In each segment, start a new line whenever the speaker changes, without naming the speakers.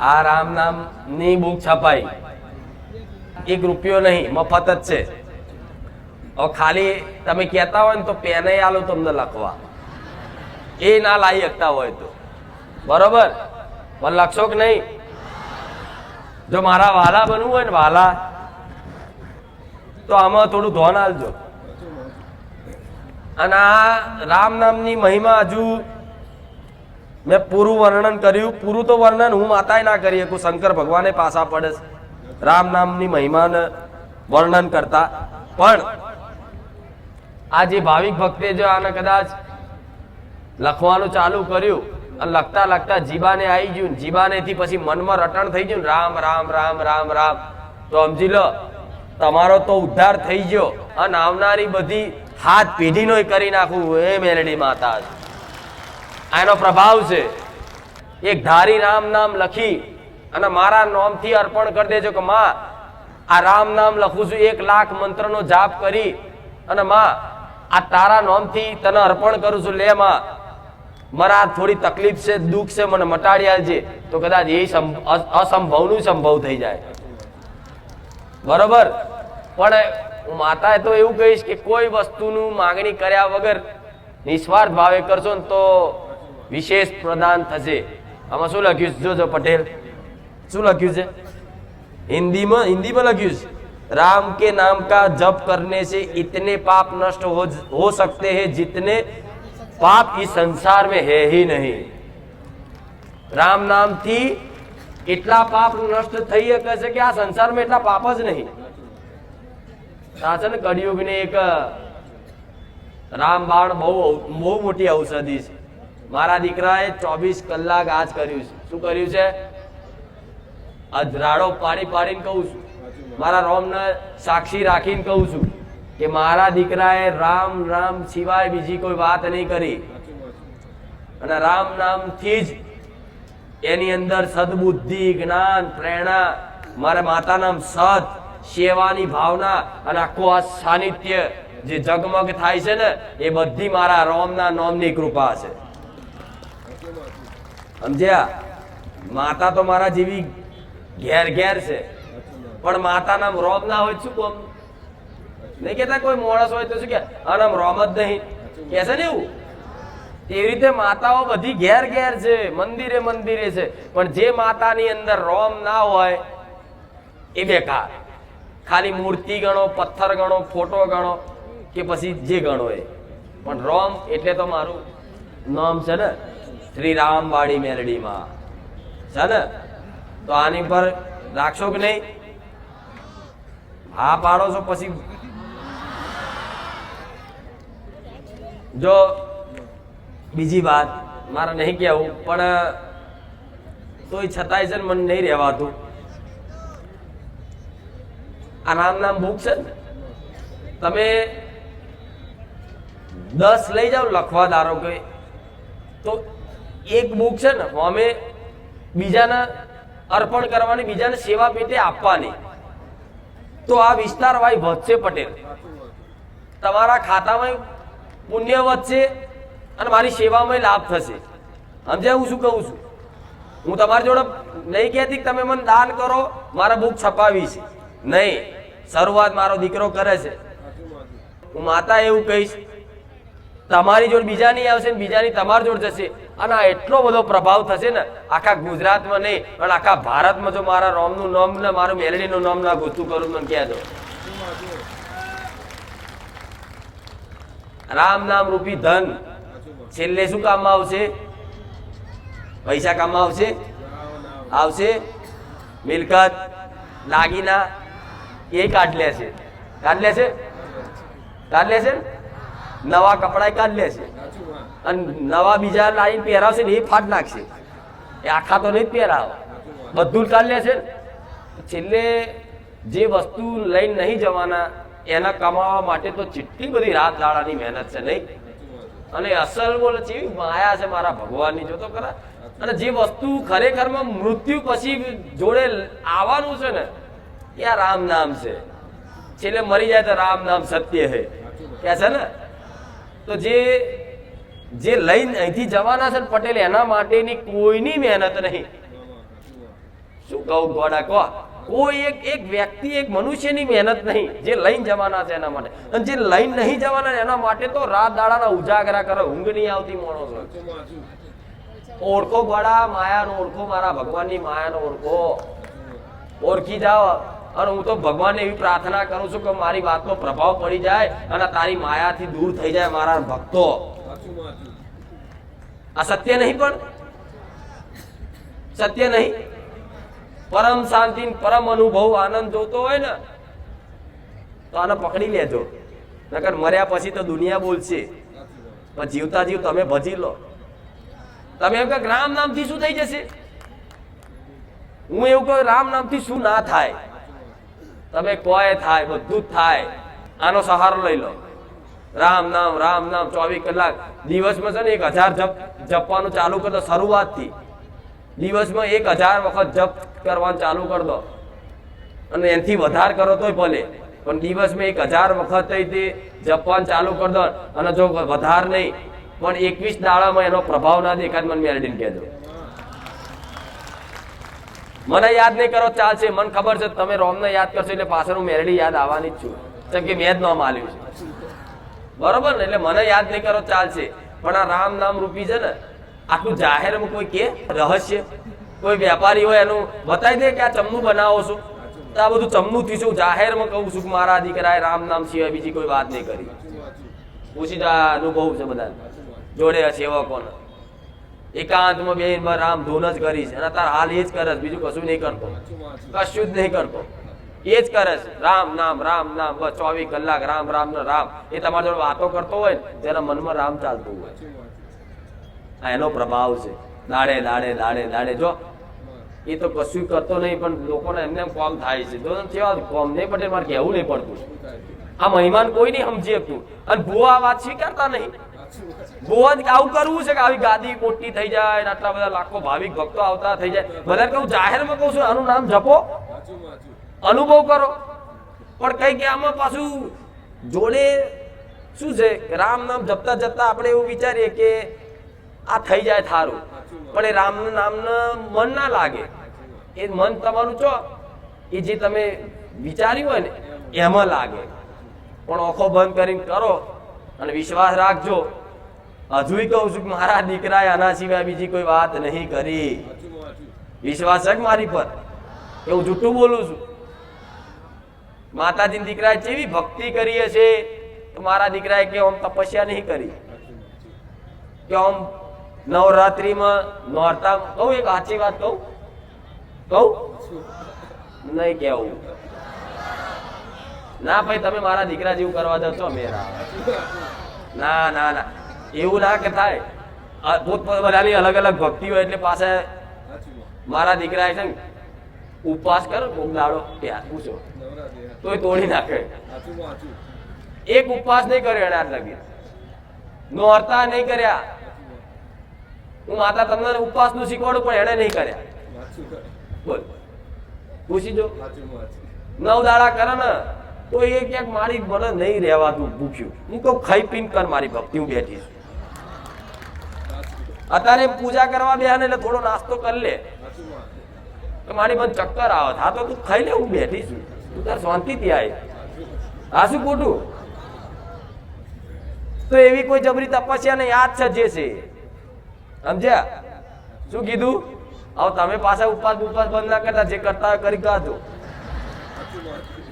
આ રામ નામની બુક છપાઈ. એક રૂપિયો નહીં, મફત જ છે. હવે ખાલી તમે કહેતા હોય ને તો પેને આલો તમને લખવા. એ ના લાવી શકતા હોય તો. બરોબર? પણ લખશો કે નહીં? જો મારા વાલા બનવું હોય ને વાલા, તો આમાં થોડું ધોન આલજો અને આ રામ નામની મહિમા હજુ મેં પૂરું વર્ણન કર્યું. પૂરું તો વર્ણન હું માતાએ ના કરી શકું. શંકર ભગવાને પાસા પડે રામ નામની મહિમાને વર્ણન કરતા. પણ આ જે ભાવિક ભક્તે જો આને કદાચ લખવાનું ચાલુ કર્યું અને લખતા લખતા જીબાને આવી ગયું જીબાનેથી પછી મનમાં રટણ થઈ ગયું રામ રામ રામ રામ રામ. તો સમજી લો, તમારો તો ઉદ્ધાર થઈ ગયો. અને આવનારી બધી હાથ પેઢીનો કરી નાખવું એ મેલડી માતા આ એનો પ્રભાવ છે. એક ધારી રામ નામ લખી અને મારા નામથી અર્પણ કરી દેજો કે માં, આ રામ નામ લખું છું, એક લાખ મંત્રનો જાપ કરી અને માં, આ તારા નામથી તને અર્પણ કરું છું. લે માં, મારા થોડી તકલીફ છે, દુઃખ છે, મને મટાડી આવજે તો કદાચ એ અસંભવનું સંભવ થઈ જાય. બરોબર? પણ હું માતાએ તો એવું કહીશ કે કોઈ વસ્તુનું માંગણી કર્યા વગર નિસ્વાર્થ ભાવે કરશો ને તો વિશેષ પ્રદાન થશે. આમાં શું લખ્યું છે? જોજો પટેલ, શું લખ્યું છે? હિન્દીમાં હિન્દીમાં લખ્યું છે राम के नाम का जप करने से इतने पाप नष्ट हो हो सकते हैं जितने पाप इस संसार में है ही नहीं રામ નામથી એટલા પાપ નષ્ટ થઈ શકે છે કે આ સંસારમાં એટલા પાપ જ નહીં. આ છે ને કળિયુગની એક રામબાણ બહુ બહુ મોટી ઔષધિ છે. મારા દીકરાએ ચોવીસ કલાક આજ કર્યું છે. શું કર્યું છે? અધરાડો પાડી પાડીને કહું છું. મારા રોમને સાક્ષી રાખીને કહું છું કે મારા દીકરાએ રામ રામ સિવાય બીજી કોઈ વાત નહીં કરી. અને રામ નામથી જ એની અંદર સદબુદ્ધિ, જ્ઞાન, પ્રેરણા, મારા માતા નામ સત સેવાની ભાવના અને આખું આ સાનિધ્ય જે જગમગ થાય છે ને, એ બધી મારા રોમના નોમની કૃપા છે. સમજ્યા? માતા તો મારા જેવી ઘેર ઘેર છે. પણ માતા નામ રોમ ના હોય શું કોમ નહીં કેતા કોઈ માણસ હોય તો શું કે આ નામ રોમ જ નહીં. કે છે ને એવું? એવી રીતે માતાઓ બધી ઘેર ઘેર છે, મંદિરે મંદિરે છે. પણ જે માતાની અંદર રોમ ના હોય, એ બેકાર. ખાલી મૂર્તિ ગણો, પથ્થર ગણો, ફોટો ગણો કે પછી જે ગણો એ. પણ રોમ એટલે તો મારું નામ છે ને. શ્રી રામવાડી મેલડીમાં. છે ને તો આની પર રાખશો કે નહીં? હા, પાડો છો પછી. જો, બીજી વાત, મારે નહીં કહેવું, પણ તોય છતાંય છે મને નહીં રહેવાતું. આ નામ નામ બુક છે ને? તમે દસ લઈ જાઓ લખવા ધારો કે, તો એક બુક છે ને અમે બીજાને અર્પણ કરવાની, બીજાને સેવા પેટે આપવાની. તો આ વિસ્તાર ભાઈ વધશે પટેલ. તમારા ખાતામાં પુણ્ય વધશે અને મારી સેવામાં લાભ થશે. સમજાય? હું શું કહું છું? હું તમારી જોડે નહીં કહેતી તમે મને દાન કરો, મારા બુક છપાવી છે. નહીં. શરૂઆત મારો દીકરો કરે છે. હું માતા એવું કહીશ. તમારી જોડે બીજાની આવશે ને બીજાની તમારી જોડે જશે. અને એટલો બધો પ્રભાવ થશે ને, આખા ગુજરાતમાં નહીં, પણ આખા ભારતમાં જો મારા રોમનું નામ ને મારું મેલડીનું નામ ના ગોતું કરું મને કહેજો રામ નામ રૂપી ધન. છેલ્લે શું કામમાં આવશે? પૈસા કામમાં આવશે? આવશે? મિલકત લાગીના એ કાઢ લેશે. કાઢ લેશે? કાઢ લેશે? નવા કપડા કાઢ લેશે. અને નવા બીજા લાઈન પહેરાવશે ને એ ફાટ નાખશે. એ આખા તો નહીં જ બધું કાઢ છે ને. છેલ્લે જે વસ્તુ લઈને નહીં જવાના, એના કમાવા માટે તો જેટલી બધી રાત દાડાની મહેનત છે, નહીં? અને અસલ બોલે જેવી માયા છે મારા ભગવાનની, જોતો ખરા? અને જે વસ્તુ ખરેખરમાં મૃત્યુ પછી જોડે આવવાનું છે ને, એ આ રામ નામ છે. છેલ્લે મરી જાય તો રામ નામ સત્ય હે. કે છે ને? તો જે જે લઈને અહીંથી જવાના છે પટેલ, એના માટેની કોઈની મહેનત નહીં. શું કહું ગોડા, કહો. કોઈ એક એક વ્યક્તિ, એક મનુષ્યની મહેનત નહીં, જે લઈને જવાના છે એના માટે. અને જે લઈને નહીં જવાના એના માટે તો રાત દાડાના ઉજાગરા કરે, ઊંઘ નહીં આવતી માણસો ઓળખો ગોડા, માયાનો ઓળખો, મારા ભગવાનની માયાનો ઓળખો. ઓળખી જાઓ. અને હું તો ભગવાનને એવી પ્રાર્થના કરું છું કે મારી વાતનો પ્રભાવ પડી જાય અને તારી માયાથી દૂર થઈ જાય મારા ભક્તો. આ સત્ય નહીં પણ? સત્ય નહીં? પરમ શાંતિ પરમ અનુભવ, આનંદ જોતો હોય ને, તો આને પકડી લેજો. નકર મર્યા પછી તો દુનિયા બોલશે. પણ જીવતા જીવ તમે ભજી લો. તમે એમ કે રામ નામથી શું થઈ જશે? હું એવું કહું, રામ નામથી શું ના થાય? તમે કોઈ થાય, બધું જ થાય. આનો સહારો લઈ લો. રામ નામ રામ નામ, ચોવીસ કલાક. દિવસમાં છે ને એક હજાર જપ જપવાનું ચાલુ કરી દો, શરૂઆતથી. દિવસમાં એક હજાર વખત જપ કરવાનું ચાલુ કરી દો. અને એનાથી વધારે કરો તોય ભલે, પણ દિવસમાં એક હજાર વખત તે જપવાનું ચાલુ કરી દો. અને જો વધારે નહીં, પણ એકવીસ દાડામાં એનો પ્રભાવ ના દેખાય મને મેલડીને કહેજો. મને યાદ નહીં કરો, ચાલશે. મને ખબર છે, તમે રોમને યાદ કરશો એટલે પાછળ હું મેરડી યાદ આવવાની જ છું. કેમ કે મેં જ નામ આલ્યું છે. બરોબર ને? એટલે મને યાદ નહીં કરો, ચાલશે. પણ આ રામ નામ રૂપી છે ને આટલું જાહેરમાં કોઈ કે રહસ્ય, કોઈ વેપારી હોય એનું, બતાવી દે કે આ ચમનું બનાવો છો. તો આ બધું ચમનું થી છું. જાહેરમાં કહું છું કે મારા દીકરાએ રામ નામ સિવાય બીજી કોઈ વાત નહીં કરી. પૂછી અનુભવ છે બધા જોડે સેવકોને. એકાંતમાં બે રામ ધૂન જ કરીશ અને તાર હાલ એ જ કરે બીજું કશું નહીં કરતો. કશું જ નહીં કરતો. એ જ કરે છે. રામ, નામ રામ, નામ, બસ ચોવીસ કલાક રામ રામ, ને રામ. એ તમારી જોડે વાતો કરતો હોય ને તેના મનમાં રામ ચાલતું હોય. આ એનો પ્રભાવ છે. દાડે દાડે દાડે દાડે. જો, એ તો કશું કરતો નહીં, પણ લોકોને એમને કોમ થાય છે. જો કેવા કોમ નહીં પડે, મારે કહેવું નહીં પડતું. આ મહેમાન કોઈ નહીં સમજી શકતું. અને ભૂ આ વાત સ્વીકારતા નહીં. ભૂવા આવું કરવું છે કે આવી ગાદી મોટી થઈ જાય આટલા બધા લાખો ભાવિક ભક્તો આવતા થઈ જાય. બધા કહું જાહેરમાં કહું છું, આનું નામ જપો. અનુભવ કરો. પણ કઈ કે આમાં પાછું જોડે શું છે રામ નામ જપતા જપતા આપણે એવું વિચારીએ કે આ થઈ જાય થારું. પણ એ રામ નામને મન ના લાગે. એ મન તમારું છો એ જે તમે વિચાર્યું હોય ને, એમાં લાગે. પણ આંખો બંધ કરીને કરો અને વિશ્વાસ રાખજો. હજુય કહું છું કે મારા દીકરાએ આના સિવાય બીજી કોઈ વાત નહીં કરી. વિશ્વાસ છે મારી પર. એવું જૂઠું બોલું છું. માતાજીના દીકરાએ જેવી ભક્તિ કરી હશે તો મારા દીકરાએ કે આમ તપસ્યા નહીં કરી. કે આમ નવરાત્રીમાં નોરતા કહું એક સાચી વાત કહું? કહું? નહીં કેવું ના ભાઈ, તમે મારા દીકરા જેવું કરવા જાવ છો મેરા. ના ના ના. એવું ના કે થાય. પોતપોતાની અલગ અલગ ભક્તિ હોય એટલે પાસે મારા દીકરા છે ઉપવાસ કરો દાડો. ત્યાં પૂછો. તોય તોડી નાખે. એક ઉપવાસ નહીં કર્યો એને લગી. નોરતા નહીં કર્યા. હું માતા તમને ઉપવાસનું શીખવાડું, પણ એને નહીં કર્યા. પૂછી જો. નવ દાડા કરે ને, તો એ ક્યાંક મારી મને નહીં રહેવાતું ભૂખ્યું. હું કહું, ખાઈ પીન કર મારી ભક્તિ, હું બેઠી અત્યારે પૂજા કરવા બે એટલે થોડો નાસ્તો કરી લે. તો મારી મને ચક્કર આવે હા, તો તું ખાઈ લે, હું બેઠી છું. તું તાર શાંતિથી આય. આ શું ખોટું? તો એવી કોઈ જબરી તપસ્યા ને આ જ સજે છે? સમજ્યા? શું કીધું? હવે તમે પાછા ઉપવાસ ઉપવાસ બંધ ના કરતા, જે કરતા હોય કરી કાઢો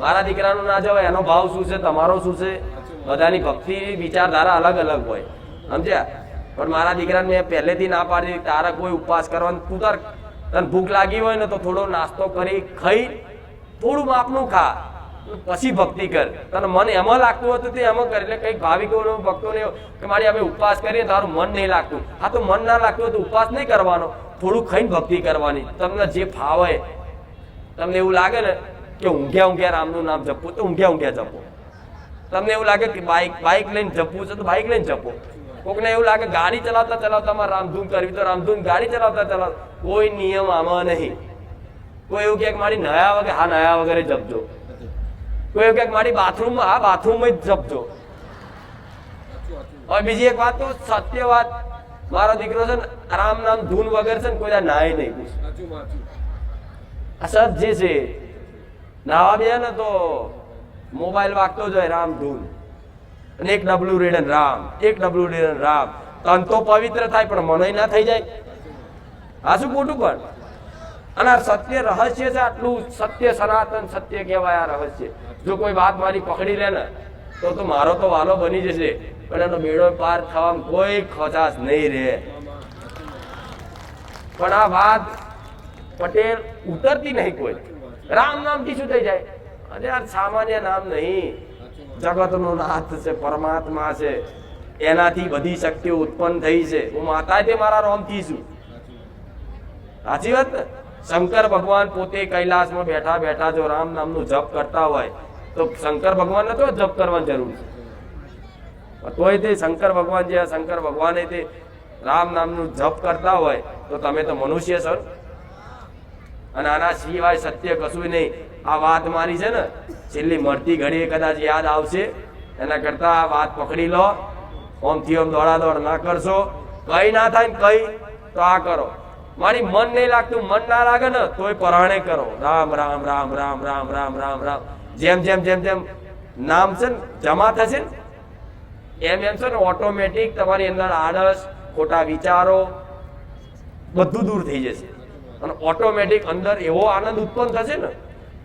મારા દીકરાનું ના જવાય, એનો ભાવ શું છે, તમારો શું છે? બધાની ભક્તિ વિચારધારા અલગ અલગ હોય. સમજ્યા? પણ મારા દીકરાને મેં પહેલેથી ના પાડી, તારે કોઈ ઉપવાસ કરવાનું, તું તાર, તને ભૂખ લાગી હોય ને તો થોડો નાસ્તો કરી, ખાઈ થોડું માપનું ખા. પછી ભક્તિ કર. તને મન એમાં લાગતું હતું તે એમાં કર. એટલે કંઈક ભાવિકોને, ભક્તોને કે મારી અમે ઉપવાસ કરીએ, તારું મન નહીં લાગતું. હા, તો મન ના લાગતું તો ઉપવાસ નહીં કરવાનો. થોડું ખાઈને ભક્તિ કરવાની. તમને જે ફાવે તમને એવું લાગે ને કે ઊંઘ્યા ઊંઘ્યા રામનું નામ જપવું તો ઊંઘ્યા ઊંઘ્યા જપો. તમને એવું લાગે કે બાઇક બાઇક લઈને જપવું છે તો બાઇક લઈને જપો. કોકને એવું લાગે, ગાડી ચલાવતા ચલાવતા રામધૂન કરવી, તો રામધૂન ગાડી ચલાવતા ચલાવતા કોઈ નિયમ આમાં નહીં. કોઈ એવું ક્યાંક મારી નયા વગર હા નયા વગેરે જપજો. કોઈ એવું ક્યાંક મારી બાથરૂમમાં હા બાથરૂમમાં જ જપજો. હવે બીજી એક વાત તો સત્ય વાત. મારો દીકરો છે ને આરામ નામ ધૂન વગર છે ને કોઈ નાય નહીં આ સત જે છે નાવા બે ને તો મોબાઈલ વાગતો જ હોય રામ ધૂન. અને એક ડબલું રેડન રામ એક ડબલું રેડન રામ. તન તો પવિત્ર થાય પણ મનય ના થઈ જાય. આ શું ખોટું પણ? અને આ સત્ય રહસ્ય છે, આટલું સત્ય સનાતન સત્ય કહેવાય આ રહસ્ય. જો કોઈ વાત મારી પકડી લે ને, તો તો મારો તો વાલો બની જશે. પણ એનો બેડો પાર થવામાં કોઈ ખચાશ નહીં રહે. પણ આ વાત પટેલ ઉતરતી નહીં કોઈ. રામ નામથી શું થઈ જાય? અરે આ સામાન્ય નામ નહીં. જગતનો નાથ છે, પરમાત્મા છે. એનાથી બધી શક્તિઓ ઉત્પન્ન થઈ છે. હું માતા મારા રોમથી છું. સાચી વાત ને? શંકર ભગવાન પોતે કૈલાસમાં બેઠા બેઠા જો રામ નામનું જપ કરતા હોય, તો શંકર ભગવાન તો જપ કરવાની જરૂર છે. તોય તે શંકર ભગવાન જે શંકર ભગવાને તે રામ નામનું જપ કરતા હોય, તો તમે તો મનુષ્ય છો. અને આના સિવાય સત્ય કશું નહીં. આ વાત મારી છે ને, છેલ્લી મળતી ઘડીએ કદાચ યાદ આવશે. એના કરતા આ વાત પકડી લો. ઓમથી ઓમ દોડા દોડ ના કરશો. કઈ ના થાય ને કઈ, તો આ કરો. મારી મન નહીં લાગતું, મન ના લાગે ને, તોય પરાણે કરો. રામ રામ રામ રામ રામ રામ રામ રામ. જેમ જેમ જેમ જેમ નામ છે ને, જમા થશે ને, એમ એમ છે ને ઓટોમેટિક તમારી અંદર આળસ, ખોટા વિચારો બધું દૂર થઈ જશે. અને ઓટોમેટિક અંદર એવો આનંદ ઉત્પન્ન થશે ને,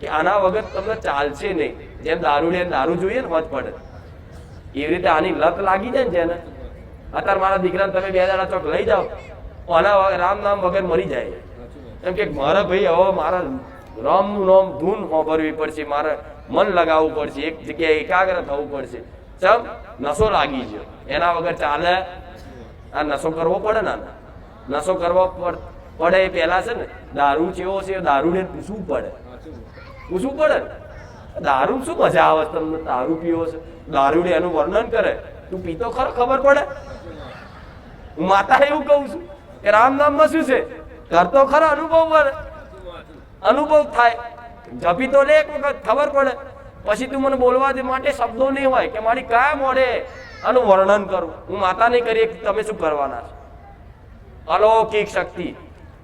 કે આના વગર તમને ચાલશે નહીં. જેમ દારૂ લે દારૂ જોઈએ ને હોજ પડે. એવી રીતે આની લત લાગી જાય ને જેને. અત્યારે મારા દીકરાને તમે બે દાડા ચોક લઈ જાઓ. આના રામ નામ વગર મરી જાય. એમ કે મારા ભાઈ, હવે મારા રામનું નામ ધૂન હોભરવી પડશે, મારે મન લગાવવું પડશે, એક જગ્યાએ એકાગ્ર થવું પડશે. ચમ, નશો લાગી ગયો. એના વગર ચાલે. આ નશો કરવો પડે ને. નશો કરવો પડે એ પહેલા છે ને, દારૂ જેવો છે, દારૂને પૂછવું પડે. પૂછવું પડે. દારૂ શું મજા આવે તમને? દારૂ પીવો છે? દારૂને એનું વર્ણન કરે. તું પીતો ખરો? ખબર પડે? હું માતા એવું કહું છું. કે રામ નામમાં શું છે? કરતો ખરો, અનુભવ અનુભવ થાય. જપી તો લે એક વખત, ખબર પડે. પછી તું મને બોલવા દે માટે શબ્દો નહીં હોય કે મારી કયા મોડે. આનું વર્ણન કરું. હું માતા નહીં કરી તમે શું કરવાના છો? અલૌકિક શક્તિ.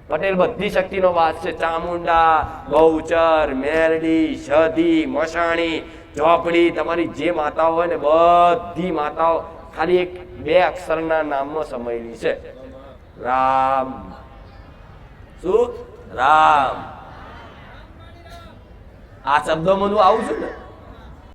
પટેલ બધી શક્તિનો વાસ છે. ચામુંડા, ગૌચર, મેરડી સધી મસાણી, ચોપડી, તમારી જે માતાઓ હોય ને બધી માતાઓ ખાલી એક બે અક્ષરના નામમાં સમાયેલી છે. રામ. શું? રામ. આ શબ્દો મનુ આવું છું ને?